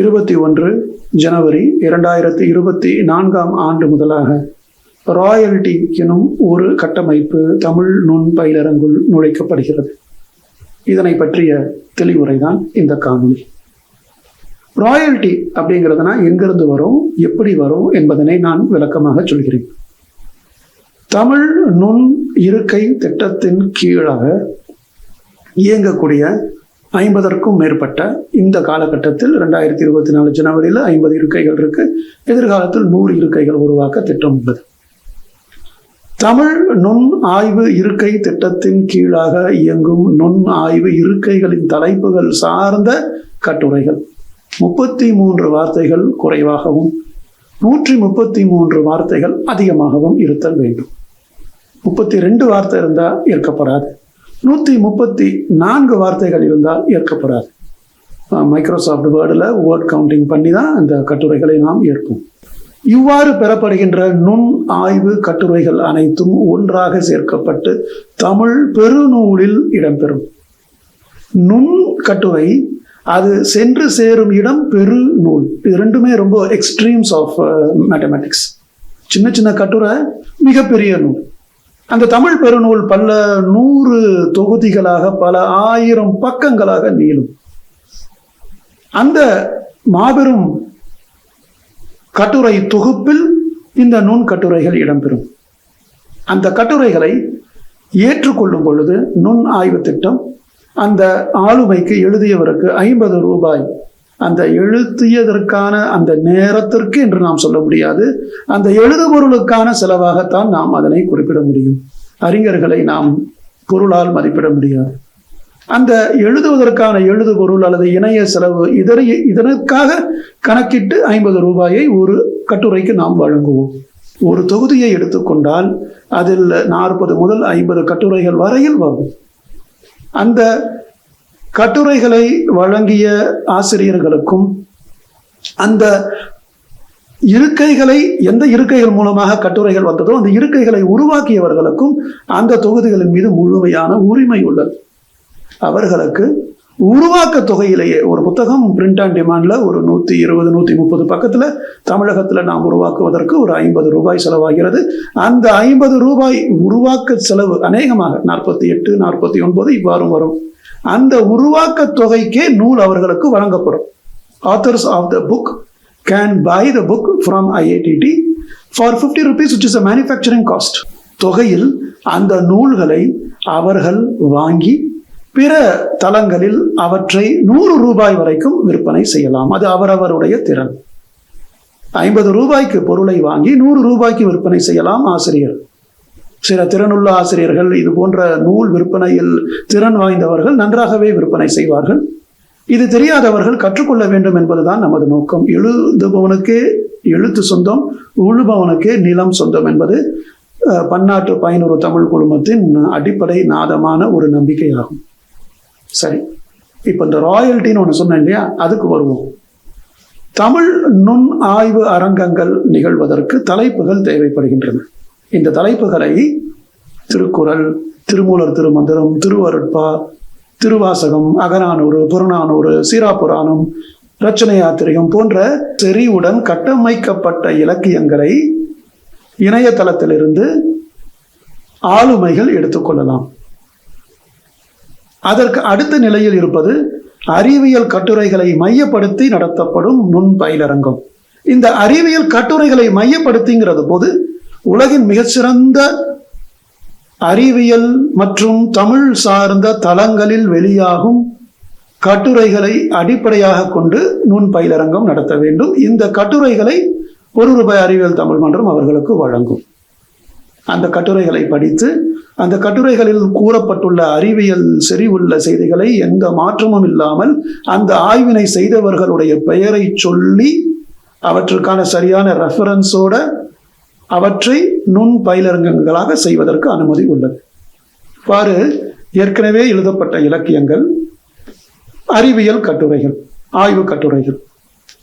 இருபத்தி ஒன்று ஜனவரி இரண்டாயிரத்தி இருபத்தி நான்காம் ஆண்டு முதலாக ராயல்டி எனும் ஒரு கட்டமைப்பு தமிழ் நுண் பயிலரங்குள் நுழைக்கப்படுகிறது. இதனை பற்றிய தெளிவுரை தான் இந்த காணொலி ராயல்டி அப்படிங்கிறதுனா எங்கிருந்து வரும் எப்படி வரும் என்பதனை நான் விளக்கமாக சொல்கிறேன். தமிழ் நுண் இருக்கை திட்டத்தின் கீழாக இயங்கக்கூடிய ஐம்பதற்கும் மேற்பட்ட இந்த காலகட்டத்தில் ரெண்டாயிரத்தி இருபத்தி நாலு ஜனவரியில் ஐம்பது இருக்கைகள் இருக்கு. எதிர்காலத்தில் நூறு இருக்கைகள் உருவாக்க திட்டம் உள்ளது. தமிழ் நுண் ஆய்வு இருக்கை திட்டத்தின் கீழாக இயங்கும் நுண் ஆய்வு இருக்கைகளின் தலைப்புகள் சார்ந்த கட்டுரைகள். முப்பத்தி மூன்று வார்த்தைகள் குறைவாகவும் நூற்றி முப்பத்தி மூன்று வார்த்தைகள் அதிகமாகவும் இருத்தல் வேண்டும். முப்பத்தி ரெண்டு வார்த்தை இருந்தால் இருக்கப்படாது நூற்றி முப்பத்தி நான்கு வார்த்தைகள் இருந்தால் ஏற்கப்படாது. மைக்ரோசாஃப்ட் வேர்டில் வேர்ட் கவுண்டிங் பண்ணி தான் அந்த கட்டுரைகளை நாம் ஏற்போம் இவ்வாறு பெறப்படுகின்ற நுண் ஆய்வு கட்டுரைகள் அனைத்தும் ஒன்றாக சேர்க்கப்பட்டு தமிழ் பெருநூலில் இடம்பெறும். நுண் கட்டுரை அது சென்று சேரும் இடம் பெரு நூல் இது ரெண்டுமே ரொம்ப எக்ஸ்ட்ரீம்ஸ் ஆஃப் மேத்தமெட்டிக்ஸ் சின்ன சின்ன கட்டுரை மிகப்பெரிய நூல். அந்த தமிழ் பெருநூல் பல நூறு தொகுதிகளாக பல ஆயிரம் பக்கங்களாக நீளும். அந்த மாபெரும் கட்டுரை தொகுப்பில் இந்த நுண் கட்டுரைகள் இடம்பெறும். அந்த கட்டுரைகளை ஏற்றுக்கொள்ளும் பொழுது நுண் ஆய்வு திட்டம் அந்த ஆளுமைக்கு எழுதியவருக்கு ஐம்பது ரூபாய் அந்த எழுத்தியதற்கான அந்த நேரத்திற்கு என்று நாம் சொல்ல முடியாது. அந்த எழுதுபொருளுக்கான செலவாகத்தான் நாம் அதனை குறிப்பிட முடியும். அறிஞர்களை நாம் பொருளால் மதிப்பிட முடியாது. அந்த எழுதுவதற்கான எழுதுபொருள் அல்லது இணைய செலவு இதர இதற்காக கணக்கிட்டு ஐம்பது ரூபாயை ஒரு கட்டுரைக்கு நாம் வழங்குவோம். ஒரு தொகுதியை எடுத்துக்கொண்டால் அதில் நாற்பது முதல் ஐம்பது கட்டுரைகள் வரையில் வரும். அந்த கட்டுரைகளை வழங்கிய ஆசிரியர்களுக்கும் அந்த இருக்கைகளை எந்த இருக்கைகள் மூலமாக கட்டுரைகள் வந்ததோ அந்த இருக்கைகளை உருவாக்கியவர்களுக்கும் அந்த தொகுதிகளின் மீது முழுமையான உரிமை உள்ளது. அவர்களுக்கு உருவாக்க தொகையிலேயே ஒரு புத்தகம் பிரிண்ட் அண்ட் டிமாண்ட்ல ஒரு நூற்றி இருபது நூற்றி முப்பது பக்கத்தில் தமிழகத்தில் நாம் உருவாக்குவதற்கு ஒரு ஐம்பது ரூபாய் செலவாகிறது. அந்த ஐம்பது ரூபாய் உருவாக்க செலவு அநேகமாக நாற்பத்தி எட்டு நாற்பத்தி ஒன்பது இவ்வாறும் வரும். அந்த உருவாக்க தொகைக்கே நூல் அவர்களுக்கு வழங்கப்படும். Authors of the book can buy the book from IITD for fifty rupees which is a manufacturing cost தொகையில் அந்த நூல்களை அவர்கள் வாங்கி பிற தளங்களில் அவற்றை நூறு ரூபாய் வரைக்கும் விற்பனை செய்யலாம். அது அவரவருடைய திறன். ஐம்பது ரூபாய்க்கு பொருளை வாங்கி நூறு ரூபாய்க்கு விற்பனை செய்யலாம் ஆசிரியர். சில திறனுள்ள ஆசிரியர்கள் இது போன்ற நூல் விற்பனையில் திறன் வாய்ந்தவர்கள் நன்றாகவே விற்பனை செய்வார்கள். இது தெரியாதவர்கள் கற்றுக்கொள்ள வேண்டும் என்பதுதான் நமது நோக்கம். எழுதுபவனுக்கே எழுத்து சொந்தம் உழுபவனுக்கே நிலம் சொந்தம் என்பது பன்னாட்டு பயனுறு தமிழ் குழுமத்தின் அடிப்படை நாதமான ஒரு நம்பிக்கையாகும். சரி இப்போ இந்த ராயல்ட்டின்னு ஒன்று சொன்னேன் இல்லையா? அதுக்கு வருவோம். தமிழ் நுண் ஆய்வு அரங்கங்கள் நிகழ்வதற்கு தலைப்புகள் தேவைப்படுகின்றன. இந்த தலைப்புகளை திருக்குறள் திருமூலர் திருமந்திரம் திருவருட்பா திருவாசகம் அகநானூறு புறநானூறு சீராபுராணம் ரச்சனை யாத்திரிகம் போன்ற செறிவுடன் கட்டமைக்கப்பட்ட இலக்கியங்களை இணையதளத்திலிருந்து ஆளுமைகள் எடுத்துக்கொள்ளலாம் அதற்கு அடுத்த நிலையில் இருப்பது அறிவியல் கட்டுரைகளை மையப்படுத்தி நடத்தப்படும் நுண் பயிலரங்கம் இந்த அறிவியல் கட்டுரைகளை மையப்படுத்திங்கிறது போது உலகின் மிகச்சிறந்த அறிவியல் மற்றும் தமிழ் சார்ந்த தளங்களில் வெளியாகும் கட்டுரைகளை அடிப்படையாக கொண்டு நுண் பயிலரங்கம் நடத்த வேண்டும். இந்த கட்டுரைகளை ஒரு ரூபாய் அறிவியல் தமிழ் மன்றம் அவர்களுக்கு வழங்கும். அந்த கட்டுரைகளை படித்து அந்த கட்டுரைகளில் கூறப்பட்டுள்ள அறிவியல் செறிவுள்ள செய்திகளை எந்த மாற்றமும் இல்லாமல் அந்த ஆய்வினை செய்தவர்களுடைய பெயரை சொல்லி அவற்றுக்கான சரியான ரெஃபரன்ஸோட அவற்றை நுண் பயிலரங்கங்களாக செய்வதற்கு அனுமதி உள்ளது. இவ்வாறு ஏற்கனவே எழுதப்பட்ட இலக்கியங்கள் அறிவியல் கட்டுரைகள் ஆய்வு கட்டுரைகள்.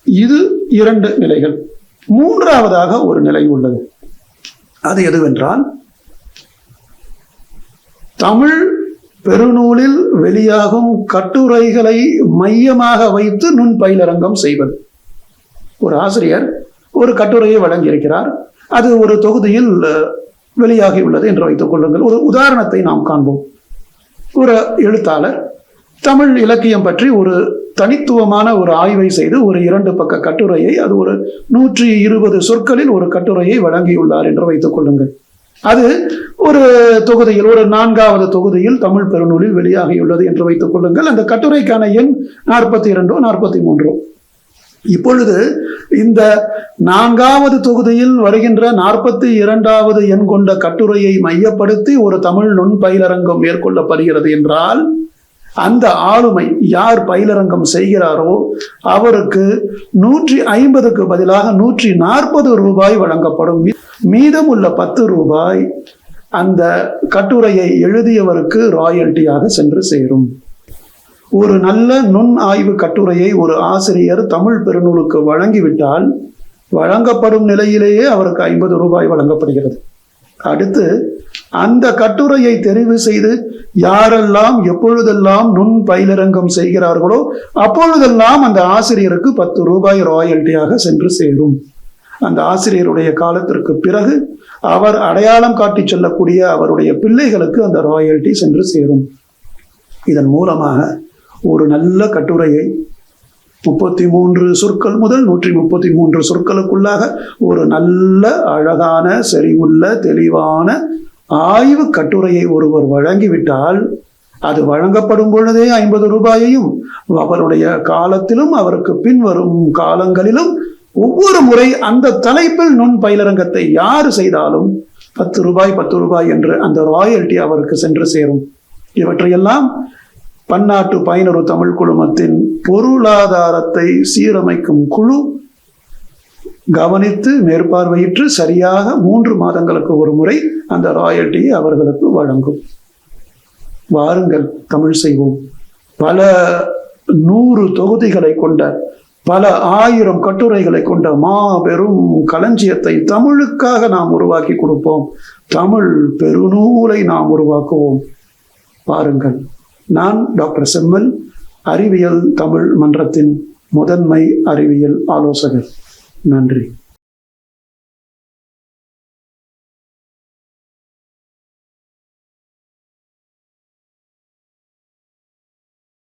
இது இரண்டு நிலைகள். மூன்றாவதாக ஒரு நிலை உள்ளது. அது எதுவென்றால் தமிழ் பெருநூலில் வெளியாகும் கட்டுரைகளை மையமாக வைத்து நுண் பயிலரங்கம் செய்வது. ஒரு ஆசிரியர் ஒரு கட்டுரையை வழங்கியிருக்கிறார். அது ஒரு தொகுதியில் வெளியாகியுள்ளது என்று வைத்துக் கொள்ளுங்கள். ஒரு உதாரணத்தை நாம் காண்போம். ஒரு எழுத்தாளர் தமிழ் இலக்கியம் பற்றி ஒரு தனித்துவமான ஒரு ஆய்வை செய்து ஒரு இரண்டு பக்க கட்டுரையை அது ஒரு நூற்றி இருபது சொற்களில் ஒரு கட்டுரையை வழங்கியுள்ளார் என்று வைத்துக் கொள்ளுங்கள். அது ஒரு தொகுதியில் ஒரு நான்காவது தொகுதியில் தமிழ் பெருநூலில் வெளியாகியுள்ளது என்று வைத்துக் கொள்ளுங்கள். அந்த கட்டுரைக்கான எண் நாற்பத்தி இரண்டோ நாற்பத்தி மூன்றோ? இப்பொழுது இந்த நான்காவது தொகுதியில் வருகின்ற நாற்பத்தி இரண்டாவது எண் கொண்ட கட்டுரையை மையப்படுத்தி ஒரு தமிழ் நுண் பயிலரங்கம் மேற்கொள்ளப்படுகிறது என்றால் அந்த ஆளுமை யார் பயிலரங்கம் செய்கிறாரோ அவருக்கு நூற்றி ஐம்பதுக்கு பதிலாக நூற்றி நாற்பது ரூபாய் வழங்கப்படும். மீதமுள்ள பத்து ரூபாய் அந்த கட்டுரையை எழுதியவருக்கு ராயல்ட்டியாக சென்று சேரும். ஒரு நல்ல நுண் ஆய்வு கட்டுரையை ஒரு ஆசிரியர் தமிழ் பெருநூலுக்கு வழங்கிவிட்டால் வழங்கப்படும் நிலையிலேயே அவருக்கு ஐம்பது ரூபாய் வழங்கப்படுகிறது. அடுத்து அந்த கட்டுரையை தெரிவு செய்து யாரெல்லாம் எப்பொழுதெல்லாம் நுண் பயிலரங்கம் செய்கிறார்களோ அப்பொழுதெல்லாம் அந்த ஆசிரியருக்கு பத்து ரூபாய் ராயல்ட்டியாக சென்று சேரும். அந்த ஆசிரியருடைய காலத்திற்கு பிறகு அவர் அடையாளம் காட்டி செல்லக்கூடிய அவருடைய பிள்ளைகளுக்கு அந்த ராயல்ட்டி சென்று சேரும். இதன் மூலமாக ஒரு நல்ல கட்டுரையை முப்பத்தி மூன்று சொற்கள் முதல் நூற்றி முப்பத்தி மூன்று சொற்களுக்குள்ளாக ஒரு நல்ல அழகான செறிவுள்ள தெளிவான ஆய்வு கட்டுரையை ஒருவர் வழங்கிவிட்டால் அது வழங்கப்படும் பொழுதே ஐம்பது ரூபாயையும் அவருடைய காலத்திலும் அவருக்கு பின்வரும் காலங்களிலும் ஒவ்வொரு முறை அந்த தலைப்பில் நுண் பயிலரங்கத்தை யார் செய்தாலும் பத்து ரூபாய் பத்து ரூபாய் என்று அந்த ராயல்டி அவருக்கு சென்று சேரும். இவற்றையெல்லாம் பன்னாட்டு பயனுறு தமிழ் குழுமத்தின் பொருளாதாரத்தை சீரமைக்கும் குழு கவனித்து மேற்பார்வையிட்டு சரியாக மூன்று மாதங்களுக்கு ஒரு முறை அந்த ராயல்ட்டியை அவர்களுக்கு வழங்கும். வாருங்கள் தமிழ் செய்வோம். பல நூறு தொகுதிகளை கொண்ட பல ஆயிரம் கட்டுரைகளை கொண்ட மாபெரும் களஞ்சியத்தை தமிழுக்காக நாம் உருவாக்கி கொடுப்போம். தமிழ் பெருநூலை நாம் உருவாக்குவோம். பாருங்கள் நான் டாக்டர் செம்மல் அறிவியல் தமிழ் மன்றத்தின் முதன்மை அறிவியல் ஆலோசகர். நன்றி.